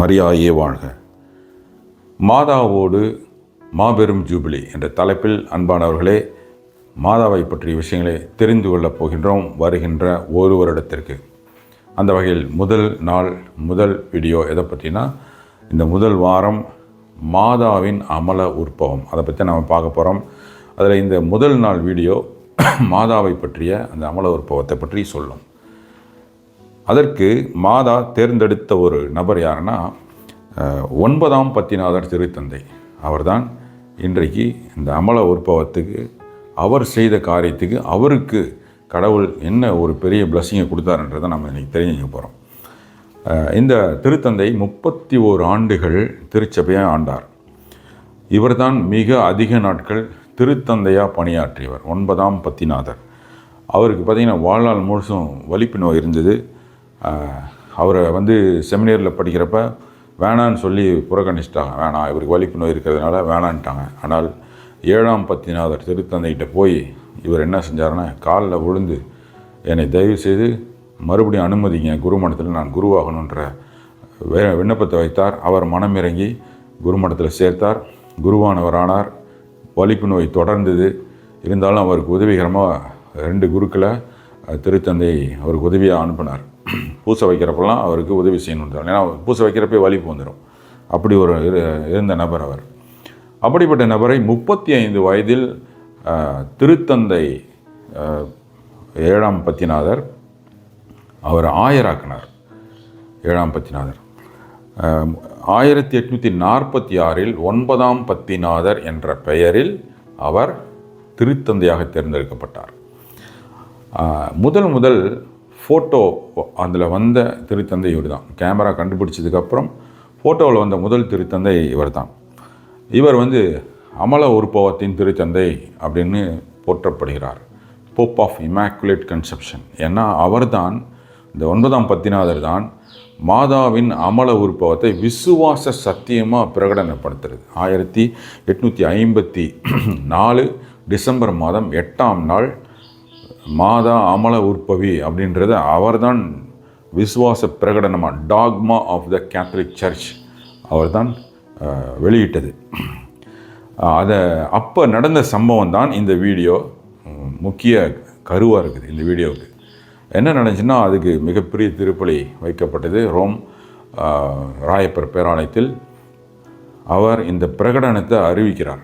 மரியாயே வாழ்க. மாதாவோடு மாபெரும் ஜூபிலி என்ற தலைப்பில் அன்பானவர்களே மாதாவை பற்றிய விஷயங்களை தெரிந்து கொள்ளப் போகின்றோம் வருகின்ற ஒரு வருடத்திற்கு. அந்த வகையில் முதல் நாள் முதல் வீடியோ எதை பற்றினா இந்த முதல் வாரம் மாதாவின் அமல உற்பவம். அதை பற்றி நம்ம பார்க்க போகிறோம் அதில் இந்த முதல் நாள் வீடியோ மாதாவை பற்றிய அந்த அமல உற்பவத்தை பற்றி சொல்லும். அதற்கு மாதா தேர்ந்தெடுத்த ஒரு நபர் யாருன்னா ஒன்பதாம் பத்திநாதர் திருத்தந்தை அவர்தான் இன்றைக்கு இந்த அமல உற்பவத்துக்கு அவர் செய்த காரியத்துக்கு அவருக்கு கடவுள் என்ன ஒரு பெரிய பிளஸ்ஸிங்கை கொடுத்தாருன்றதை நம்ம இன்றைக்கி தெரிஞ்சுக்க போகிறோம் இந்த திருத்தந்தை முப்பத்தி ஓரு ஆண்டுகள் திருச்சபையாக ஆண்டார். இவர்தான் மிக அதிக நாட்கள் திருத்தந்தையாக பணியாற்றியவர் ஒன்பதாம் பத்திநாதர். அவருக்கு பார்த்திங்கன்னா வாழ்நாள் முழுசும் வலிப்பு நோய் இருந்தது. அவரை வந்து செமினியரில் படிக்கிறப்ப வேணான்னு சொல்லி புறக்கணிச்சிட்டாங்க. வேணாம் இவருக்கு வலிப்பு நோய் இருக்கிறதுனால வேணான்ட்டாங்க. ஆனால் ஏழாம் பத்திநாதர் திருத்தந்தைகிட்ட போய் இவர் என்ன செஞ்சாருன்னா காலில் விழுந்து என்னை தயவு செய்து மறுபடியும் அனுமதிங்க குருமணத்தில் நான் குருவாகணுன்ற வே விண்ணப்பத்தை வைத்தார். அவர் மனம் இறங்கி குருமணத்தில் சேர்த்தார். குருவானவரானார். வலிப்பு நோய் தொடர்ந்தது. இருந்தாலும் அவருக்கு உதவிகரமாக ரெண்டு குருக்களை திருத்தந்தை அவருக்கு உதவியாக அனுப்பினார். பூசை வைக்கிறப்பெல்லாம் அவருக்கு உதவி செய்யணும் ஏன்னா பூசை வைக்கிறப்பே வலிப்பு வந்துடும் அப்படி ஒரு இரு- இருந்த நபர் அவர். அப்படிப்பட்ட நபரை முப்பத்தி ஐந்து வயதில் திருத்தந்தை ஏழாம் பத்திநாதர் அவர் ஆயராக்கினார். ஏழாம் பத்திநாதர். ஆயிரத்தி எட்நூற்றி நாற்பத்தி ஆறில் ஒன்பதாம் பத்திநாதர் என்ற பெயரில் அவர் திருத்தந்தையாக தேர்ந்தெடுக்கப்பட்டார். முதல் முதல் ஃபோட்டோ அதில் வந்த திருத்தந்தை இவர் தான் கேமரா கண்டுபிடிச்சதுக்கப்புறம் ஃபோட்டோவில் வந்த முதல் திருத்தந்தை இவர் தான் இவர் வந்து அமல உருப்பவத்தின் திருத்தந்தை அப்படின்னு போற்றப்படுகிறார். போப் ஆஃப் இமாக்குலேட் கன்செப்ஷன் ஏன்னா அவர்தான் இந்த ஒன்பதாம் பத்திநாதர் தான் மாதாவின் அமல உருப்பவத்தை விசுவாச சத்தியமாக பிரகடனப்படுத்துறது. ஆயிரத்தி எட்நூற்றி ஐம்பத்தி நாலு டிசம்பர் மாதம் எட்டாம் நாள் மாதா அமல உற்பவி அப்படின்றத அவர்தான் விசுவாச பிரகடனமாக dogma of the Catholic church அவர்தான் வெளியிட்டது. அதை அப்போ நடந்த சம்பவம் தான் இந்த வீடியோ முக்கிய கருவாக இருக்குது இந்த வீடியோவுக்கு. என்ன நடந்துச்சுன்னா அதுக்கு மிகப்பெரிய திருப்பலி வைக்கப்பட்டது ரோம் ராயப்பர் பேராலயத்தில். அவர் இந்த பிரகடனத்தை அறிவிக்கிறார்.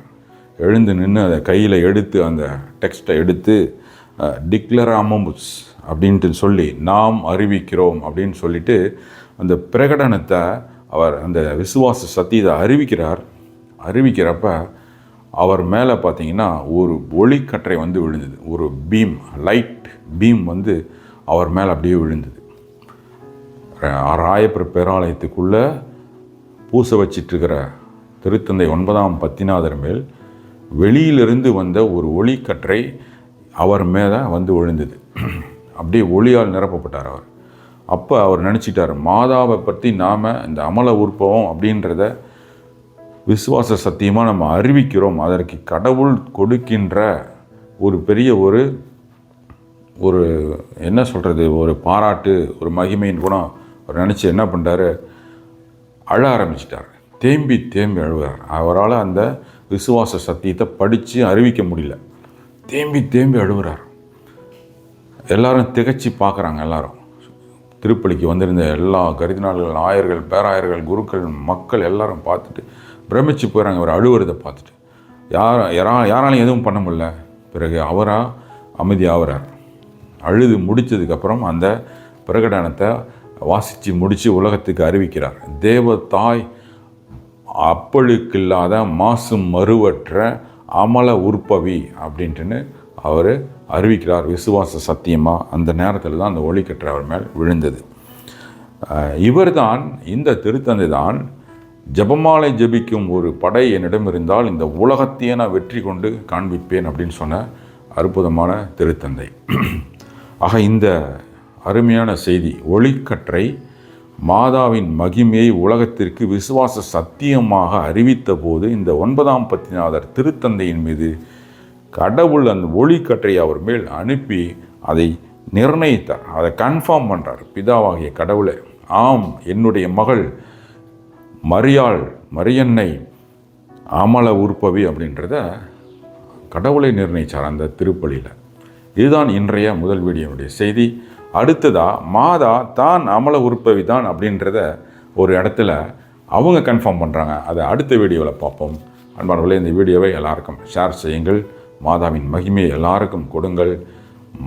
எழுந்து நின்று அதை கையில் எடுத்து அந்த டெக்ஸ்ட்டை எடுத்து டிக்ளராமமுஸ் அப்படின்ட்டு சொல்லி நாம் அறிவிக்கிறோம் அப்படின்னு சொல்லிட்டு அந்த பிரகடனத்தை அவர் அந்த விசுவாச சத்தியத்தை அறிவிக்கிறார். அறிவிக்கிறப்ப அவர் மேலே பார்த்தீங்கன்னா ஒரு ஒளிக்கற்றை வந்து விழுந்தது. ஒரு பீம் லைட் பீம் வந்து அவர் மேலே அப்படியே விழுந்தது. ராயப்பர் பேராலயத்துக்குள்ளே பூசை வச்சிட்ருக்கிற திருத்தந்தை ஒன்பதாம் பத்திநாதர் மேல் வெளியிலிருந்து வந்த ஒரு ஒளிக்கற்றை அவர் மேலே வந்து விழுந்தது அப்படியே ஒளியால் நிரப்பப்பட்டார் அவர். அப்போ அவர் நினச்சிட்டார் மாதாவை பற்றி நாம் இந்த அமல உற்பவம் அப்படின்றத விசுவாச சத்தியமாக நம்ம அறிவிக்கிறோம். அதற்கு கடவுள் கொடுக்கின்ற ஒரு பெரிய ஒரு ஒரு என்ன சொல்கிறது ஒரு பாராட்டு ஒரு மகிமையின் குணம். அவர் நினச்சி என்ன பண்ணிட்டார் அழ ஆரம்பிச்சிட்டார். தேம்பி தேம்பி அழுவார் அவரால் அந்த விசுவாச சத்தியத்தை படித்து அறிவிக்க முடியல. தேம்பி தேம்பி அழுகிறார். எல்லாரும் திகச்சு பார்க்குறாங்க எல்லாரும். திருப்பலிக்கு வந்திருந்த எல்லா கரிதினாள்கள் ஆயர்கள் பேராயர்கள் குருக்கள் மக்கள் எல்லாரும் பார்த்துட்டு பிரமிச்சு போயிறாங்க அவர் அழுவுறதை பார்த்துட்டு. யார் யாரா யாராலையும் எதுவும் பண்ண முடியல. பிறகு அவரா அமைதியாகிறார். அழுது முடித்ததுக்கப்புறம் அந்த பிரகடனத்தை வாசித்து முடித்து உலகத்துக்கு அறிவிக்கிறார். தேவ தாய் அப்பழுக்கில்லாத மாசும் மறுவற்ற அமல உற்பவி அப்படின்ட்டுன்னு அவர் அறிவிக்கிறார். விசுவாச சத்தியமாக அந்த நேரத்தில் தான் அந்த ஒளிக்கற்றை அவர் மேல் விழுந்தது. இவர்தான் இந்த திருத்தந்தை தான் ஜெபமாலை ஜெபிக்கும் ஒரு படை என்னிடம் இருந்தால் இந்த உலகத்தையே நான் வெற்றி கொண்டு காண்பிப்பேன் அப்படின்னு சொன்ன அற்புதமான திருத்தந்தை. ஆக இந்த அருமையான செய்தி ஒளிக்கற்றை மாதாவின் மகிமையை உலகத்திற்கு விசுவாச சத்தியமாக அறிவித்த போது இந்த ஒன்பதாம் பத்திநாதர் திருத்தந்தையின் மீது கடவுள் அந்த ஒளிக்கற்றை அவர் மேல் அனுப்பி அதை நிர்ணயித்தார். அதை கன்ஃபார்ம் பண்ணுறார் பிதாவாகிய கடவுளை ஆம் என்னுடைய மகள் மரியாள் மரியன்னை அமல உற்பவி அப்படின்றத கடவுளை நிர்ணயித்தார் அந்த திருப்பலியில். இதுதான் இன்றைய முதல் வீடியோனுடைய செய்தி. அடுத்ததாக மாதா தான் அமல உற்பவி தான் அப்படின்றத ஒரு இடத்துல அவங்க கன்ஃபார்ம் பண்ணுறாங்க அதை அடுத்த வீடியோவில் பார்ப்போம். அன்பானவர்களே இந்த வீடியோவை எல்லாருக்கும் ஷேர் செய்யுங்கள். மாதாவின் மகிமையை எல்லாருக்கும் கொடுங்கள்.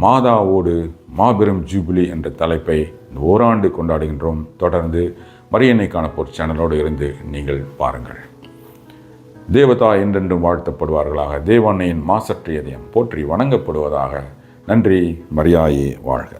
மாதாவோடு மாபெரும் ஜூபிலி என்ற தலைப்பை இந்த ஓராண்டு கொண்டாடுகின்றோம். தொடர்ந்து மரியன்னை காணப்போர் சேனலோடு இருந்து நீங்கள் பாருங்கள். தேவதா என்றென்றும் வாழ்த்தப்படுவார்களாக. தேவானையின் மாசற்ற இதயம் போற்றி வணங்கப்படுவதாக. நன்றி மரியாயே வாழ்க.